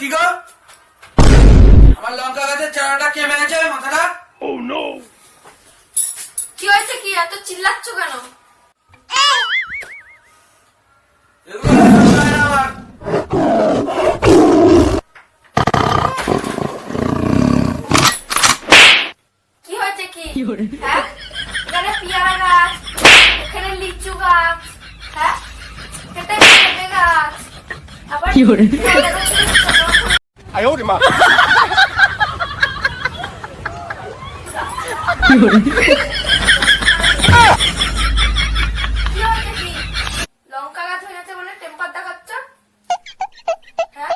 কি গো? আমার লঙ্কা গাছের চারাটা কে মেরেছে মাথাটা? কি হয়েছে কি? এত চিল্লাচ্ছ কেন? না। কি হয়েছে কি? হ্যাঁ? এখানে পিয়ারা গাছ এখানে লিচু গাছ হ্যাঁ? এটা গাছ। আবার পেয়ারা গাছ থেকে ছোট 哎呦我的妈！ কি হয়েছে কি লঙ্কা গাছ হয়ে গেছে বলে টেম্পার দেখাচ্ছ হ্যাঁ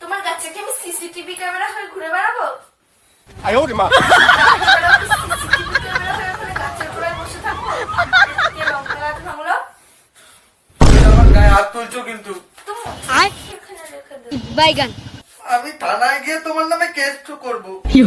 তোমার গাছে কি আমি সিসিটিভি ক্যামেরা হয়ে ঘুরে বেড়াবো 哎呦我 হাত তুলছো কিন্তু। আমি থানায় গিয়ে তোমার নামে কেস করব। কি